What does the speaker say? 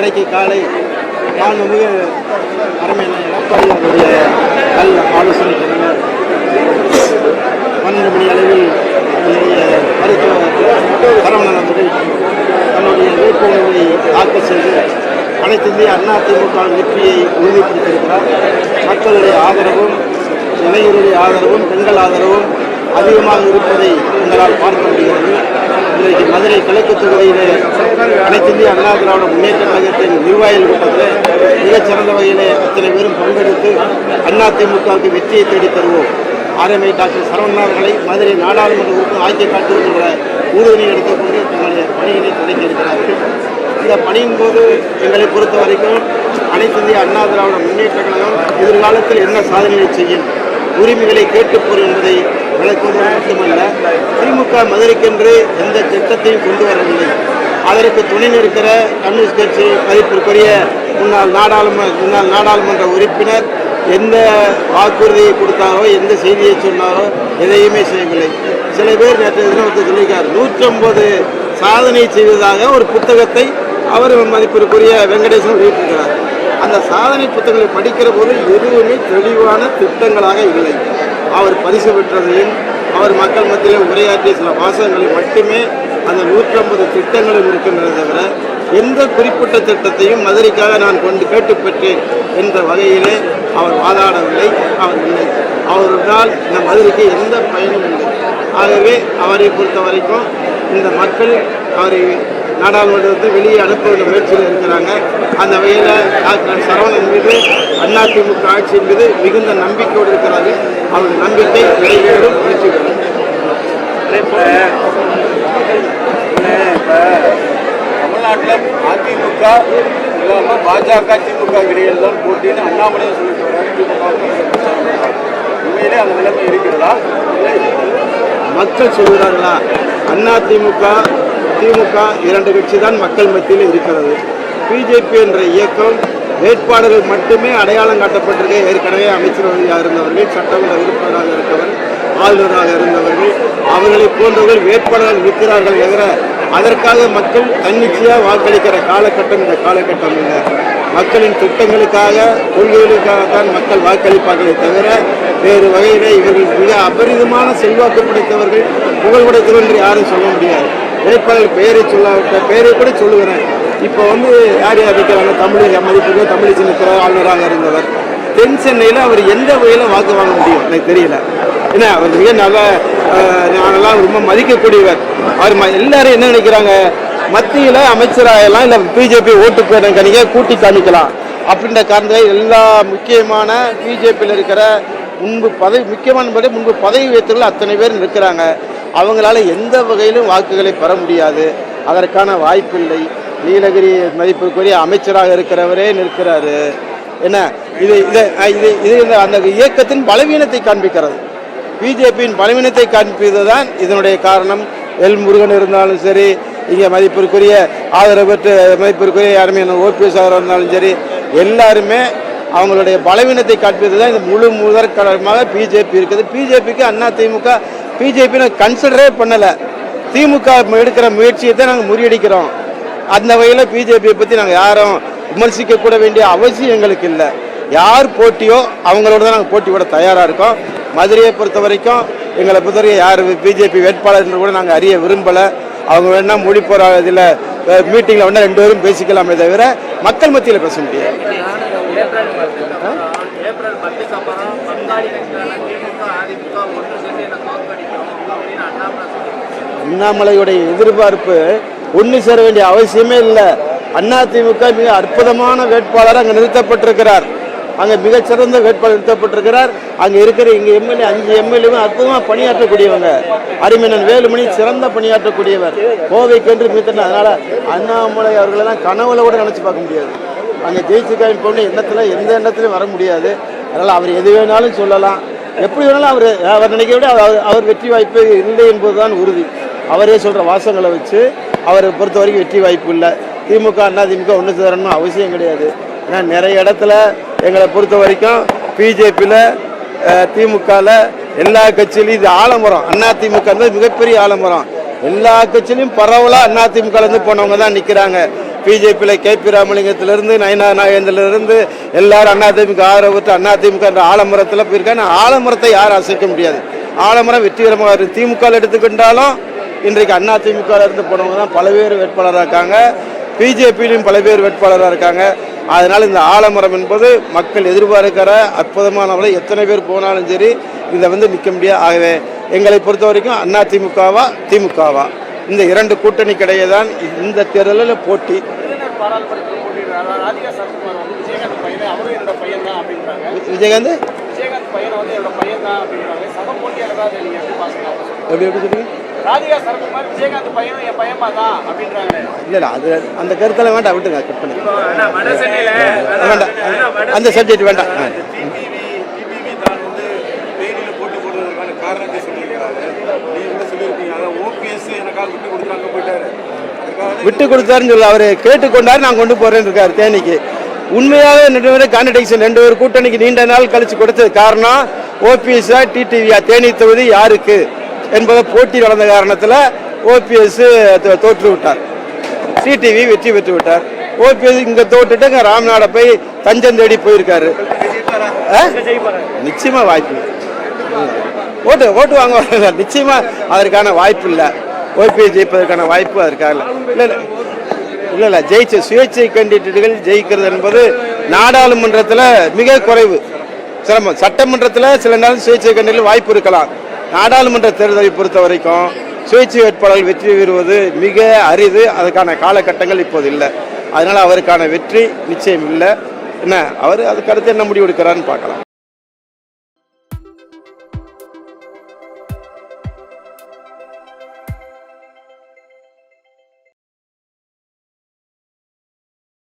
இன்றைக்கு காலை மாண்புமிகு அருமையான எடப்பாடி அவருடைய நல்ல ஆலோசனை பின்னர் பன்னெண்டு மணி அளவில் என்னுடைய மருத்துவர் சரவணன் அவர்கள் தன்னுடைய வேட்புமனுவை தாக்கல் செய்து அனைத்து இந்திய அண்ணா வெற்றியை உறுதிப்படுத்தியிருக்கிறார். மக்களுடைய ஆதரவும் இளைஞருடைய ஆதரவும் பெண்கள் ஆதரவும் அதிகமாக இருப்பதை எங்களால் பார்க்க முடிகிறது. இன்றைக்கு மதுரை கிழக்கு தொகுதியிலே அனைத்து இந்திய அண்ணா திராவிட முன்னேற்ற கழகத்தின் நிர்வாகிகள் கூட்டத்தில் மிகச்சிறந்த வகையிலே அத்தனை பேரும் பங்கெடுத்து அண்ணா திமுகவுக்கு வெற்றியை தேடித் தருவோம். ஆர்எம்ஐ டாக்டர் சரவணன் அவர்களை மதுரை நாடாளுமன்ற உறுப்பினர் ஆக்கி காட்டுகின்ற உறுதியை எடுத்துக்கொண்டு தங்களுடைய பணியினை தொடங்கி இருக்கிறார்கள். இந்த பணியின் போது எங்களை பொறுத்த வரைக்கும் அனைத்து இந்திய அண்ணா திராவிட முன்னேற்ற கழகம் எதிர்காலத்தில் என்ன சாதனைகளை செய்யும் உரிமைகளை கேட்டுப் போர் என்பதை விளக்குவது மட்டுமல்ல திமுக மதுரைக்கென்று எந்த திட்டத்தையும் கொண்டு வரவில்லை. அதற்கு துணை நிற்கிற கம்யூனிஸ்ட் கட்சி மதிப்பிற்குரிய முன்னாள் நாடாளுமன்ற முன்னாள் நாடாளுமன்ற உறுப்பினர் எந்த வாக்குறுதியை கொடுத்தாரோ எந்த செய்தியை சொன்னாரோ எதையுமே செய்யவில்லை. சில பேர் நேற்று தினத்தை சொல்லியிருக்கார் நூற்றம்பது சாதனை செய்ததாக ஒரு புத்தகத்தை அவர் மதிப்பிற்குரிய வெங்கடேசன் வெளியிட்டிருக்கிறார். அந்த சாதனை புத்தகங்களை படிக்கிற போது எதுவுமே தெளிவான திட்டங்களாக இல்லை. அவர் பரிசு பெற்றதையும் அவர் மக்கள் மத்தியிலே உரையாற்றிய சில வாசகங்களை மட்டுமே அந்த நூற்றம்பது திட்டங்களும் இருக்கின்றன தவிர எந்த குறிப்பிட்ட திட்டத்தையும் மதுரைக்காக நான் கொண்டு கேட்டு பெற்றேன் என்ற வகையிலே அவர் வாதாடவில்லை. அவர் இல்லை. அவர்களால் இந்த மதுரைக்கு எந்த பயனும் இல்லை. ஆகவே அவரை பொறுத்த வரைக்கும் இந்த மக்கள் அவரை நாடாளுமன்றத்தை வெளியே அனுப்ப வேண்டிய முயற்சியில் இருக்கிறாங்க. அந்த வகையில் டாக்டர் சரவணன் மீது அதிமுக ஆட்சியின் மீது மிகுந்த நம்பிக்கையோடு இருக்கிறார்கள். அவருடைய நம்பிக்கை நிறைவேறும் முயற்சி பெறும். தமிழ்நாட்டில் அதிமுக இல்லாமல் பாஜக திமுக இடையில் தான் போட்டின்னு அண்ணாமலையும் சொல்லிட்டு திமுக உண்மையிலே அந்த நிலைமை இருக்கிறதா? மக்கள் சொல்கிறார்களா? அண்ணா திமுக திமுக இரண்டு கட்சி தான் மக்கள் மத்தியில் இருக்கிறது. பிஜேபி என்ற இயக்கம் வேட்பாளர்கள் மட்டுமே அடையாளம் காட்டப்பட்டிருக்க ஏற்கனவே அமைச்சர்களாக இருந்தவர்கள் சட்டமன்ற உறுப்பினராக இருப்பவர் ஆளுநராக இருந்தவர்கள் அவர்களை போன்றவர்கள் வேட்பாளர்கள் நிற்கிறார்கள் என்கிற அதற்காக மக்கள் தன்னிச்சையாக வாக்களிக்கிற காலகட்டம் இந்த காலகட்டம் இல்லை. மக்களின் திட்டங்களுக்காக கொள்கைகளுக்காகத்தான் மக்கள் வாக்களிப்பார்களே தவிர வேறு வகையிலே இவர்கள் மிக அபரிதமான செல்வாக்கு படைத்தவர்கள் புகழ் என்று யாரும் சொல்ல முடியாது. வேட்பாளர் பெயரை சொல்லாவிட்ட பெயரை கூட சொல்லுகிறேன். இப்போ வந்து யார் யார் இருக்கிறாங்க தமிழக மதிப்புக்கு தமிழிசை நிற்கிற ஆளுநராக இருந்தவர். தென் சென்னையில் அவர் எந்த வகையில் வாக்கு வாங்க முடியும்? எனக்கு தெரியல. ஏன்னா அவர் மிக நல்ல நாங்களாம் ரொம்ப மதிக்கக்கூடியவர். அவர் ம- எல்லாரும் என்ன நினைக்கிறாங்க? மத்தியில் அமைச்சராகலாம் இல்லை பிஜேபி ஓட்டு போயிடும் கணிக்க கூட்டி காமிக்கலாம். அப்படின்ற காரணத்தை எல்லா முக்கியமான பிஜேபியில் இருக்கிற முன்பு பதவி முக்கியமான படி முன்பு பதவி வைத்தவர்கள் அத்தனை பேர் இருக்கிறாங்க அவங்களால எந்த வகையிலும் வாக்குகளை பெற முடியாது. அதற்கான வாய்ப்பில்லை. நீலகிரி மதிப்பிற்குரிய அமைச்சராக இருக்கிறவரே நிற்கிறாரு. என்ன? இது இது இது இது இந்த அந்த இயக்கத்தின் பலவீனத்தை காண்பிக்கிறது. பிஜேபியின் பலவீனத்தை காண்பிப்பது தான் இதனுடைய காரணம். எல் முருகன் இருந்தாலும் சரி இங்கே மதிப்பிற்குரிய ஆதரவு பெற்று மதிப்பிற்குரிய யாருமே ஓபிஎஸ் ஆக இருந்தாலும் சரி எல்லாருமே அவங்களுடைய பலவீனத்தை காண்பிப்பது தான் இந்த முழு முதற் காரணமாக பிஜேபி இருக்குது. பிஜேபிக்கு அண்ணா திமுக பிஜேபி கன்சிடரே பண்ணலை. திமுக எடுக்கிற முயற்சியை தான் நாங்கள் முறியடிக்கிறோம். அந்த வகையில் பிஜேபியை பற்றி நாங்கள் யாரும் விமர்சிக்க கூட வேண்டிய அவசியம் எங்களுக்கு இல்லை. யார் போட்டியோ அவங்களோட தான் நாங்கள் போட்டி விட தயாராக இருக்கோம். மதுரையை பொறுத்த வரைக்கும் எங்களை பொறுத்தவரைக்கும் யார் பிஜேபி வேட்பாளர் என்று கூட நாங்கள் அறிய விரும்பலை. அவங்க வேணால் மொழி போகிற இதில் மீட்டிங்கில் வேணால் ரெண்டு பேரும் பேசிக்கலாமே தவிர மக்கள் மத்தியில் பேச முடியாது. அண்ணாமலையுடைய எதிர்பார்ப்பு ஒன்று சேர வேண்டிய அவசியமே இல்லை. அதிமுக மிக அற்புதமான வேட்பாளர் அங்கே நிறுத்தப்பட்டிருக்கிறார். அங்கே மிகச்சிறந்த வேட்பாளர் நிறுத்தப்பட்டிருக்கிறார். அங்கே இருக்கிற இங்கே எம்எல்ஏ அஞ்சு எம்எல்ஏவும் அற்புதமாக பணியாற்றக்கூடியவங்க. அருமையன் வேலுமணி சிறந்த பணியாற்றக்கூடியவர். கோவைக்கென்று மீத்தன அதனால் அண்ணாமலை அவர்களெல்லாம் கனவுல கூட நினச்சி பார்க்க முடியாது. அங்கே ஜெயிச்சுக்காயின் பொண்ணு எண்ணத்தில் எந்த எண்ணத்துலையும் வர முடியாது. அதனால் அவர் எது வேணாலும் சொல்லலாம். எப்படி வேணாலும் அவர் அவர் நினைக்க விட அவர் அவர் வெற்றி வாய்ப்பு இல்லை என்பதுதான் உறுதி. அவரே சொல்கிற வாசங்களை வச்சு அவரை பொறுத்த வரைக்கும் வெற்றி வாய்ப்பு இல்லை. திமுக அண்ணா திமுக ஒன்று சேரணும்னு அவசியம் கிடையாது. ஏன்னா நிறைய இடத்துல எங்களை பொறுத்த வரைக்கும் பிஜேபியில் திமுகவில் எல்லா கட்சியிலையும் இது ஆலமரம். அண்ணா திமுக மிகப்பெரிய ஆலமரம். எல்லா கட்சியிலையும் பரவலாக அண்ணா திமுகலேருந்து போனவங்க தான் நிற்கிறாங்க பிஜேபியில் கே. பி. ராமலிங்கத்திலிருந்து நயனா நாகேந்திரிலிருந்து எல்லாரும் அண்ணா அதிமுக ஆதரவுட்டு திமுக என்ற ஆலமரத்தில் போயிருக்காங்க. ஆலமரத்தை யாரும் அசைக்க முடியாது. ஆலமரம் வெற்றிகரமாக இருக்குது திமுக எடுத்துக்கிட்டாலும் இன்றைக்கு அதிமுக இருந்து போனவங்க தான் பல பேர் வேட்பாளராக இருக்காங்க. பிஜேபியிலும் பல பேர் வேட்பாளராக இருக்காங்க. அதனால் இந்த ஆலமரம் என்பது மக்கள் எதிர்பார்க்கிற அற்புதமானவளை எத்தனை பேர் போனாலும் சரி இதை வந்து நிற்க முடியாது. ஆகவே எங்களை பொறுத்த வரைக்கும் அதிமுகவா திமுகவா இந்த இரண்டு கூட்டணிக்கிடையே தான் இந்த தேர்தலில் போட்டி. விஜயகாந்த்? எப்படி எப்படி சொல்லுங்க? ராதிகா சரத்குமார் விஜயகாந்த் பையனும் என் பையன்மா தான் அப்படின்றாங்க. இல்லை இல்லை அது அந்த கருத்தெல்லாம் வேண்டாம் விட்டுங்க கட் பண்ணி வேண்டாம் அந்த சப்ஜெக்ட் வேண்டாம் ஆ. டிடிவி டிடிவி தான் வந்து தேனியில் போட்டி போடுவதற்கான காரணத்தை சொல்லியிருக்கிறாரு. நீ என்ன சொல்லியிருக்கீங்க? அதான் ஓபிஎஸ் எனக்காக விட்டு கொடுத்தாங்க போயிட்டாரு. அதுக்காக விட்டு கொடுத்தாருன்னு சொல்ல அவர் கேட்டுக்கொண்டாரு நான் கொண்டு போறேன்னு இருக்காரு தேனிக்கு. உண்மையாகவே ரெண்டு பேரும் கான்ட்ரடிக்ஷன் ரெண்டு பேர் கூட்டணிக்கு நீண்ட நாள் கழிச்சு கொடுத்தது காரணம் ஓபிஎஸ்ஆ டிடிவியா தேனி தொகுதி யாருக்கு? என்பதை போட்டி நடந்த காரணத்தில் ஓபிஎஸ் தோற்று விட்டார் சிடிவி வெற்றி பெற்று விட்டார் ஓபிஎஸ் இங்கே தோட்டுட்டு இங்கே ராம்நாட போய் தஞ்சம் தேடி போயிருக்காரு. ஆ? நிச்சயமா வாய்ப்பு. ஓட்டு ஓட்டு வாங்க நிச்சயமா அதற்கான வாய்ப்பு இல்லை. ஓபிஎஸ் ஜெயிப்பதற்கான வாய்ப்பு அதற்காக இல்லை. இல்லை இல்லை. ஜெயிச்ச சுயேட்சை கண்டிட்டுகள் ஜெயிக்கிறது என்பது நாடாளுமன்றத்தில் மிக குறைவு. சிரமம். சட்டமன்றத்தில் சில நேரம் சுயேட்சை கண்டிகள் வாய்ப்பு இருக்கலாம். நாடாளுமன்ற தேர்தலை பொறுத்த வரைக்கும் சுயேட்சை வேட்பாளர்கள் வெற்றி பெறுவது மிக அரிது. அதுக்கான காலகட்டங்கள் இப்போது இல்லை. அதனால் அவருக்கான வெற்றி நிச்சயம் இல்லை. என்ன அவர் அதுக்கடுத்து என்ன முடிவு எடுக்கிறான்னு பார்க்கலாம்.